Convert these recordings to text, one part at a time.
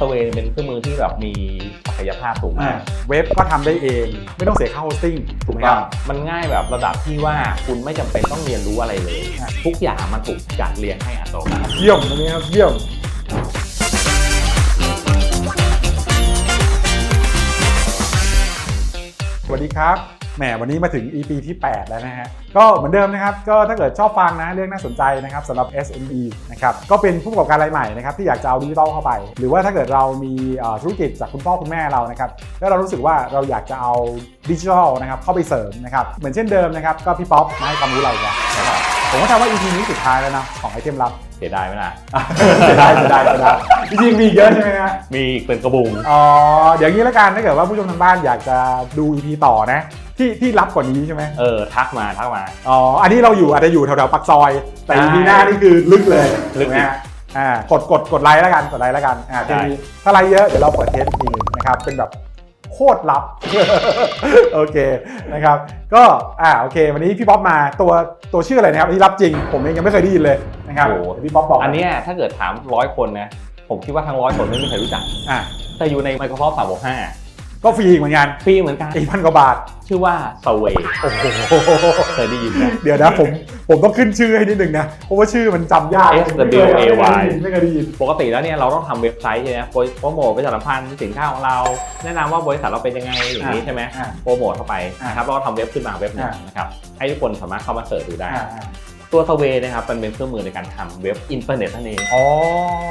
สเวย์เป็นเครื่องมือที่แบบมีศักยภาพสูงอ่ามากเว็บก็ทำได้เอง ไม่ต้องเสียค่าโฮสติ้งถูกไหมก็ครับ มันง่ายแบบระดับที่ว่าคุณไม่จำเป็นต้องเรียนรู้อะไรเลยอะทุกอย่างมันถูกจัดเรียงให้อัตโนมัติเยี่ยมตรงนี้ครับ เยี่ยม สวัสดีครับ แหมวันนี้มาถึง EP ที่ 8 แล้วนะฮะ ก็เหมือนเดิมนะครับ ก็ถ้าเกิดชอบฟังนะเรื่องน่าสนใจนะครับสำหรับ SME นะครับ ก็เป็นผู้ประกอบการรายใหม่นะครับที่อยากจะเอาดิจิทัลเข้าไป หรือว่าถ้าเกิดเรามีธุรกิจจากคุณพ่อคุณแม่เรานะครับ แล้วเรารู้สึกว่าเราอยากจะเอาดิจิทัลนะครับเข้าไปเสริมนะครับ เหมือนเช่นเดิมนะครับ ก็พี่ป๊อปมาให้ความรู้เราอีกแล้วนะครับ ผมก็ทำว่า EP นี้สุดท้ายแล้วนะของไอเทมลับ เสียดายไหมล่ะ เสียดายเสียดายเสียดายจริงๆมีอีกเยอะใช่ไหมฮะ มีอีกเป็นกระบุง อ๋อเดี๋ยวงี้แล้วกันถ้าเกิดว่าผู้ชมทางบ้านอยากจะดู EP ต่อนะ ที่ที่รับกว่านี้ใช่ไหมเออ ทักมาทักมา อ๋ออันนี้เราอยู่อาจจะอยู่แถวๆปักซอย แต่ ใช่ EP หน้านี่คือลึกเลยลึกถูไหมฮะอ่ากดกดกดไลค์แล้วกันกดไลค์แล้วกันอ่าใช่ ทีนี้ถ้าไลค์เยอะเดี๋ยวเราเปิดเทสอีกทีหนึงนะครับเป็นแบบ โคตรลับ โอเคนะครับ ก็อ่าโอเค วันนี้พี่ป๊อปมาตัวตัวชื่ออะไรนะครับอันนี้รับจริง ผมเองยังไม่เคยได้ยินเลยนะครับโอ้โหเดี๋ยวพี่ป๊อปบอกอันเนี้ยถ้าเกิดถามร้อยคนนะ ผมคิดว่าทั้งร้อยคนไม่มีใครรู้จัก อ่าแต่อยู่ใน Microsoft 365ก็ ฟรีเหมือนกันฟรีเหมือนกันอีกพันกว่าบาท ชื่อว่า Sway โอ้โหเคยได้ยินไหมเดี๋ยวนะผมผมต้องขึ้นชื่อให้นิดนึงนะ เพราะว่าชื่อมันจำยาก S W A Y ไม่เคยได้ยินปกติแล้วเนี่ยเราต้องทำเว็บไซต์ใช่ไหมโปรโปรโมทประชาสัมพันธ์สินค้าของเรา แนะนำว่าบริษัทเราเป็นยังไงอย่างนี้อ่าใช่ไหมอ่าโปรโมทเข้าไปอ่านะครับเราก็ทำเว็บขึ้นมาเว็บหนึงอ่านะครับให้ทุกคนสามารถเข้ามาเสิร์ชดูได้อ่าอ่า ตัว s w a y นะครับ มันเป็นเครื่องมือในการทำเว็บอินเทอร์เน็ตนั่นเองอ๋อ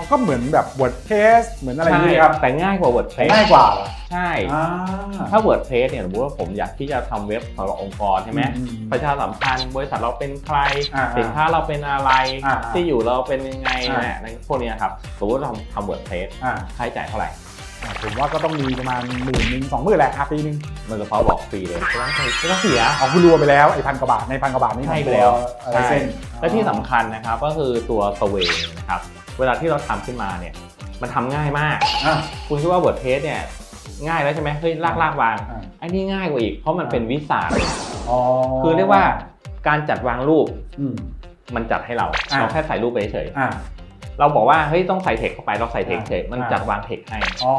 ก็เหมือนแบบ WordPress เหมือนอะไรอย่างนี้ครับแต่ง่ายกว่า WordPress ง่ายกว่าเหรอใช่ อ่า ถ้า WordPress เนี่ยสมมติว่าผมอยากที่จะทำเว็บสำหรับองค์กรใช่ไหมอืมประชาสัมพันธ์บริษัทเราเป็นใคร อ่าสินค้าเราเป็นอะไร อ่าที่อยู่เราเป็นยังไงอ่า นะในพวกเนี้ยครับ สมมติเราทำทำ WordPress อ่า ค่าใช้จ่ายเท่าไหร่ อ่าผมว่าก็ต้องมีประมาณหมื่นหนึ่งสองหมื่นแหละอะปีหนึงมันจะเขาบอกฟรีเลยไม่ต้องใช้ไม่ต้องเสียเอาคุณรวมไปแล้วไอ้พันกว่าบาทในพันกว่าบาทนี่ให้ไปแล้วอะไรเส้นและที่สำคัญนะครับก็คือตัว s w a y นะครับ เวลาที่เราทำขึ้นมาเนี่ย มันทำง่ายมาก อ่าคุณคิดว่า WordPress เนี่ยง่ายแล้วใช่ไหมเฮ้ยลากลากวางอ่าไอ้นี่ง่ายกว่าอีก เพราะมันเป็นวิสาเลยอ๋อคือเรียกว่าการจัดวางรูปอืม มันจัดให้เรา อ่า เราแค่ใส่รูปไปเฉยอ่าๆ เราบอกว่าเฮ้ยต้องใส่เทคเข้าไปเราใส่เทคเฉยมันอ่าจัดวางเทคให้ อ๋อ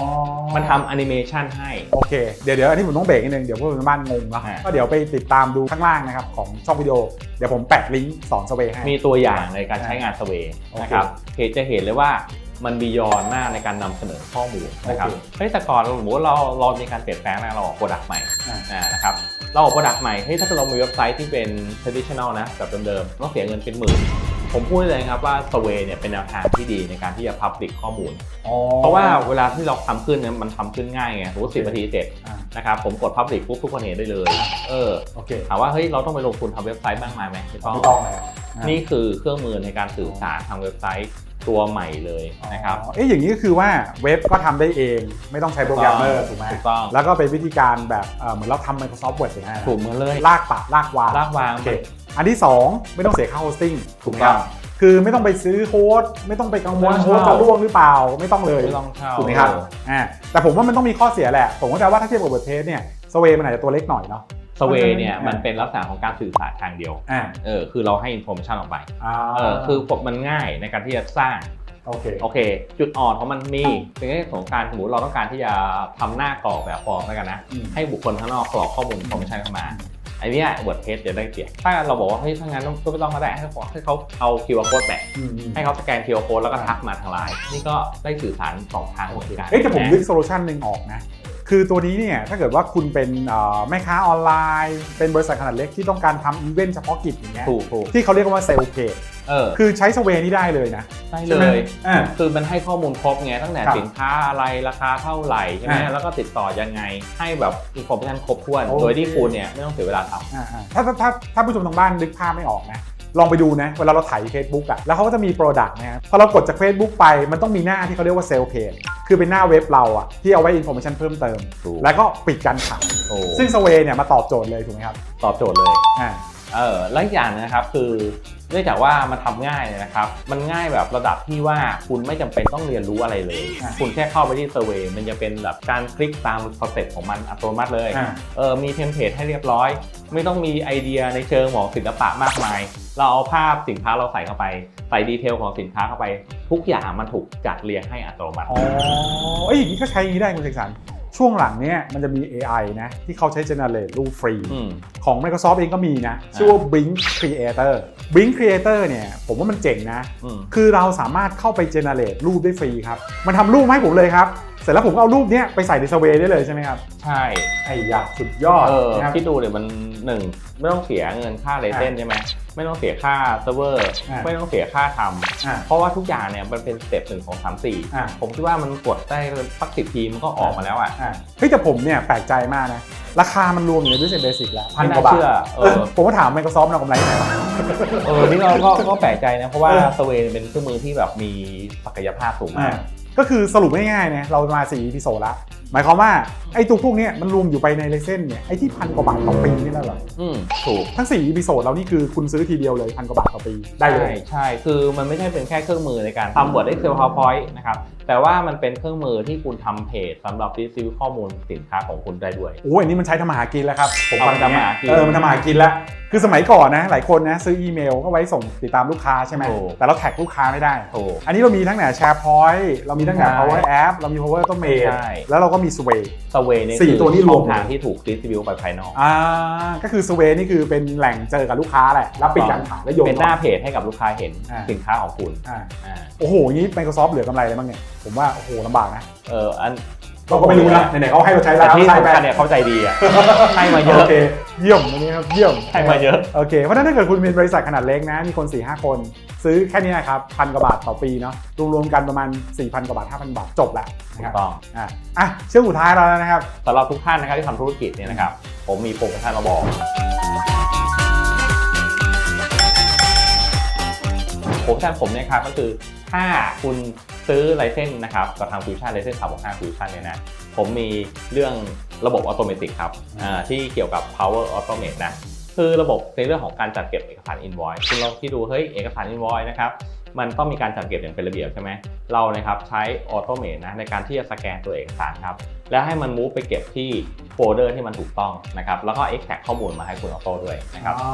มันทำแอนิเมชันให้ โอเค เดี๋ยวเดี๋ยวอันนี้ผมต้องเบรกนิดนึง เดี๋ยวพวกคุณบ้านงงเนาะอ่า ก็เดี๋ยวไปติดตามดูข้างล่างนะครับ ของช่องวิดีโอ เดี๋ยวผมแปะลิงก์สอนสเวย์ให้ มีตัวอย่างในการใช้งานสเวย์โอเคนะครับเหตุจะเห็นเลยว่ามันบียอนมากในการนำเสนอข้อมูลนะครับโอเคเฮ้ยแต่ก่อนสมมติว่าเราเรามีการเปลี่ยนแปลงนะเราออกโปรดักต์ใหม่อ่า อ่านะครับเราออกโปรดักต์ใหม่เฮ้ยถ้าเกิดเรามีเว็บไซต์ที่เป็น traditional นะแบบเดิมๆต้องเสียเงินเป็นหมื่น ผมพูดได้เลยครับว่า Sway เนี่ยเป็นแนวทางที่ดีในการที่จะ public ข้อมูลอ๋อเพราะว่าเวลาที่เราทำขึ้นเนี่ยมันทำขึ้นง่ายไงสมมติสิบนาทีเสร็จอ่านะครับผมกด public ปุ๊บทุกคนเห็นได้เลย เออโอเคถามว่าเฮ้ยเราต้องไปลงทุนทำเว็บไซต์บ้างไหมไหมไม่ต้องไม่ต้องแล้วอ่านี่คือเครื่องมือในการสื่อสารทางเว็บไซต์ตัวใหม่เลยนะครับอ๋อเอ๊ะอย่างนี้ก็คือว่าเว็บก็ทำได้เอง ไม่ต้องใช้โปรแกรมเมอร์ถูกไหมถูกต้อง แล้วก็เป็นวิธีการแบบเอ่อเหมือนเราทำ Microsoft Word อย่างนั้นนะถูกเหมือนเลย ลากปะลากวาง ลากวางโอเคอันที่ 2 ไม่ต้องเสียค่าโฮสติ้งถูกไหมถูกคต้รัอบงคือไม่ต้องไปซื้อโฮสต์ไม่ต้องไปกังวลไม่ต้องโฮสต์เช่าจะร่วงหรือเปล่าไม่ต้องเลยไม่ต้องเช่าถูกไหมครับอ่าแต่ผมว่ามันต้องมีข้อเสียแหละ ผมก็จะว่าถ้าเทียบกับ WordPress เนี่ยสเวมันอาจจะตัวเล็กหน่อยเนาะสเวย์เนี่ยอ่ามัมันเป็นลักษณะของการสื่อสารทางเดียวอ่าเออคือเราให้อินโฟมชันออกไปอ่าเออคือมันง่ายในการที่จะสร้างโอเคโอเค จุดอ่อนของมันมีเป็นเรื่องของการสมมติเราต้องการที่จะทำหน้ากรอกแบบฟอร์มแล้วกันนะอืมให้บุคคลข้างนอกกรอกข้อมูลอินโฟมชันเข้ามา ไอ้เนี้ย WordPress จะได้เปรียบถ้าเราบอกว่าเฮ้ยถ้างั้นก็ไม่ต้องก็ได้ให้เขาให้เขาเอา QR code แปะอืมอืมให้เขาสแกน QR code แล้วก็ทักมาทางไลน์นี่ก็ได้สื่อสารสองทางเหมือนกันเอ๊ะแต่ผมนึกโซลูชันหนึ่งออกนะคือตัวนี้เนี่ยถ้าเกิดว่าคุณเป็นเอ่อแม่ค้าออนไลน์ เป็นบริษัทขนาดเล็กที่ต้องการทำอีเวนต์เฉพาะกิจอย่างเงี้ยถูกถูกที่เขาเรียกว่าเซลเพจ เออ คือใช้สเวนี่ได้เลยนะได้ใช่ไหเลมย อ่า คือมันให้ข้อมูลครบไงตั้งแต่ครับสินค้าอะไรราคาเท่าไหร่ใช่ไหมอ่าแล้วก็ติดต่อยังไงให้แบบอินโฟมชันครบถ้วน โอเค โดยที่คุณเนี่ยไม่ต้องเสียเวลาทำอ่าๆถ้าถ้าถ้าถ้าผู้ชมทางบ้านนึกภาพไม่ออกนะ ลองไปดูนะ เวลาเราถ่าย Facebook อะแล้วเขาก็จะมี Product นะครับพอเรากดจาก Facebook ไปมันต้องมีหน้าที่เขาเรียกว่าเซลล์เพจคือเป็นหน้าเว็บเราอะที่เอาไว้อินโฟมชันเพิ่มเติมถูกแล้วก็ปิดการขายโอ้ซึ่งสเวเนี่ยมาตอบโจทย์เลยถูกไหมครับ ตอบโจทย์เลย อ่า เออแล้วอีกอย่างนะครับคือเนื่องจากว่ามันทำง่ายเนี่ยนะครับ มันง่ายแบบระดับที่ว่าคุณไม่จำเป็นต้องเรียนรู้อะไรเลยอะคุณแค่เข้าไปที่เซอร์เวยมันจะเป็นแบบการคลิกตามสเต็ปของมันอัตโนมัติเลยอ่าเออมีเทมเพลตให้เรียบร้อย ไม่ต้องมีไอเดียในเชิงของศิลปะมากมาย เราเอาภาพสินค้าเราใส่เข้าไป ใส่ดีเทลของสินค้าเข้าไป ทุกอย่างมันถูกจัดเรียงให้อัตโนมัติอ๋อเอ้ยอย่างนี้ก็ใช้อย่างนี้ได้คุณเสกสรร ช่วงหลังเนี่ยมันจะมี AI นะ ที่เขาใช้ generate รูปฟรี อืม ของ Microsoft เองก็มีนะ ชื่อว่า Bing Creator Bing Creator เนี่ยผมว่ามันเจ๋งนะ อืม คือเราสามารถเข้าไป generate รูปได้ฟรีครับ มันทำรูปมาให้ผมเลยครับ เสร็จแล้วผมก็เอารูปเนี้ยไปใส่ในสเวได้เลยใช่ไหมครับ ใช่ไอ้ยาสุดยอดเออนะครับ คิดดูเลยมันหนึ่งไม่ต้องเสียเงินค่าเลเซนใช่ไหม ไม่ต้องเสียค่าเซิร์ฟเวอร์ อ่าไม่ต้องเสียค่าทอ่าำเพราะว่าทุกอย่างเนี่ยมันเป็นสเต็ปหนึ่งของสามสี่อ่าผมคิดว่ามันกดได้สักสิบทีมันก็ออกมาแล้วอะอ่าเฮ้ยแต่ผมเนี่ยแปลกใจมากนะ ราคามันรวมอยู่ใน Visual Basic แล้วพันไม่กน่าว่าบาทเชื่อเอเอออผมก็ถาม Microsoft นะกำไรไหนวะ เออนี่เราก็ก็แปลกใจนะ เพราะว่าเออ สเวย์เป็นเครื่องมือที่แบบมีศักยภาพสูงมากก็คือสรุปง่ายๆนะเรามา4 e p โซละ หมายความว่าไอ้ตัวพวกเนี้ยมันรวมอยู่ไปในเลเซนเนี่ยไอ้ที่พันกว่าบาทต่อปีนี่แหละเหรออืมถูกทั้ง4 e p โซเรานี่คือคุณซื้อทีเดียวเลยพันกว่าบาทต่อปีได้เลย ใช่ใช่คือมันไม่ใช่เป็นแค่เครื่องมือในการทำ Word Excel PowerPoint นะครับ แต่ว่ามันเป็นเครื่องมือที่คุณทำเพจสำหรับรีวิวข้อมูลสินค้าของคุณได้ด้วย โอ้ยอันนี้มันใช้ทำมาหากินแล้วครับ ผมเอาฟังไปทำมาหากินเออมันทำมาหากินแล้ว คือสมัยก่อนนะหลายคนนะซื้ออีเมลก็ไว้ส่งติดตามลูกค้าใช่ไหมถูก แต่เราแท็กลูกค้าไม่ได้ ถูก อันนี้เรามีทั้งแต่ SharePoint เรามีทั้งแต่ใช่ Power App เรามี Power Automate ใช่ แล้วเราก็มี Sway สเวย์นี่สี่คือตัวนี้รวม ช่องทางที่ถูกรีวิวไปภายนอก อ่าก็คือ Sway นี่คือเป็นแหล่งเจอกับลูกค้าแหละรับปิดการขายแล้วโยน เป็นหน้าเพจให้กับลูกค้าเห็นอ่า สินค้าของคุณอ่าอ่าโอ้โหอย่างนี้ Microsoft เหลือกำไรอะไรบ้างเนี่ย ผมว่าโอ้โหลำบากนะ เอออัน เราก็ไม่รู้นะไหนๆเขาให้เราใช้แล้แต่วที่ใช้สำไปคัญเนี่ยเข้าใจดีอะ ให้มาเยอะโอเคเยี่ยมอันนี้ครับเยี่ยมให้มาเยอะ โอเคเพราะฉะนั้นถ้าเกิดคุณเป็นบริษัทขนาดเล็กนะมีคน4 5คน ซื้อแค่นี้นะครับพันกว่าบาทต่อปีเนาะรวมๆกันประมาณ 4,000กว่าบาท5,000 บาทจบแล้วนะถูครักบต้องอะอะเชื่อสุดท้ายแล้วนะครับ สำหรับทุกท่านนะครับที่ทำธุรกิจเนี่ยนะครับ ผมมีโปรโมชั่นมาบอก โปรโมชั่นผมเนี่ยครับก็คือถ้าคุณ ซื้อไลเซนส์นะครับกับทางฟิวชั่นไลเซนส์365ฟิวชั่นเนี่ยนะผมมีเรื่องระบบออโตเมติกครับที่เกี่ยวกับ power automate นะคือระบบในเรื่องของการจัดเก็บเอกสาร invoice คุณลองคิดดูเฮ้ยเอกสาร invoice นะครับมันต้องมีการจัดเก็บอย่างเป็นระเบียบใช่ไหมเรานะครับใช้ automate นะในการที่จะสแกนตัวเอกสารครับ แล้วให้มัน move ไปเก็บที่ โฟลเดอร์ที่มันถูกต้องนะครับแล้วก็ extract ข้อมูลมาให้คุณออโต้ด้วยนะครับอ๋อ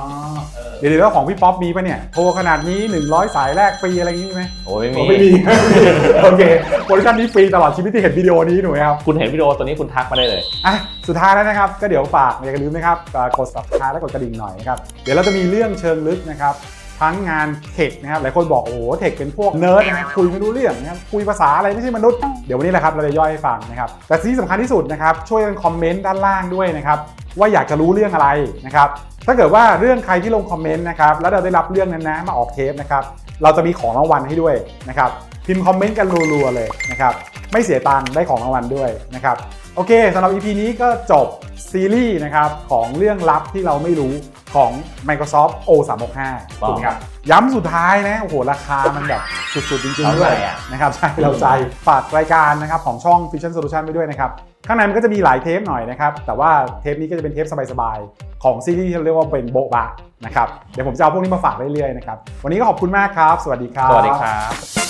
เดี๋ยวๆแล้วของพี่ป๊อปมีปะเนี่ยโทรขนาดนี้ 100 สายแรกฟรีอะไรอย่างนี้ไหมโอ้ยโอ้ไม่ไม่มีมีโอเคโปรโมชั่นนี้ฟรีตลอดชีวิตที่เห็นวิดีโอนี้หนูครับคุณเห็นวิดีโอตัวนี้คุณทักมาได้เลยอะสุดท้ายแล้วนะครับก็เดี๋ยวฝากอย่าลืมนะครับเอ่อกด subscribe และกดกระดิ่งหน่อยนะครับเดี๋ยวเราจะมีเรื่องเชิงลึกนะครับ ทั้งงานเทคนะครับหลายคนบอกโอ้โหเทคเป็นพวกเนิร์ดนะครับคุยไม่รู้เรื่องนะครับคุยภาษาอะไรไม่ใช่มนุษย์เดี๋ยววันนี้แหละครับเราจะย่อยให้ฟังนะครับแต่ที่สำคัญที่สุดนะครับช่วยกันคอมเมนต์ด้านล่างด้วยนะครับว่าอยากจะรู้เรื่องอะไรนะครับถ้าเกิดว่าเรื่องใครที่ลงคอมเมนต์นะครับแล้วเราได้รับเรื่องนั้นนะมาออกเทปนะครับเราจะมีของรางวัลให้ด้วยนะครับพิมพ์คอมเมนต์กันรัวๆเลยนะครับไม่เสียตังค์ได้ของรางวัลด้วยนะครับโอเคสำหรับ EP นี้ก็จบซีรีส์นะครับของเรื่องลับที่เราไม่รู้ ของ Microsoft O365 ว้าวถูกไหมครับ ย้ำสุดท้ายนะโอ้โหราคามันแบบสุดๆจริงๆเอาด้วยใจอะนะครับใช่เราใจฝากรายการนะครับของช่อง Fusion Solution ไปด้วยนะครับข้างในมันก็จะมีหลายเทปหน่อยนะครับ แต่ว่าเทปนี้ก็จะเป็นเทปสบายๆ ของซีรีส์ที่เราเรียกว่าเป็นโบะบะนะครับ เดี๋ยวผมจะเอาพวกนี้มาฝากเรื่อยๆนะครับ วันนี้ก็ขอบคุณมากครับ สวัสดีครับ สวัสดีครับ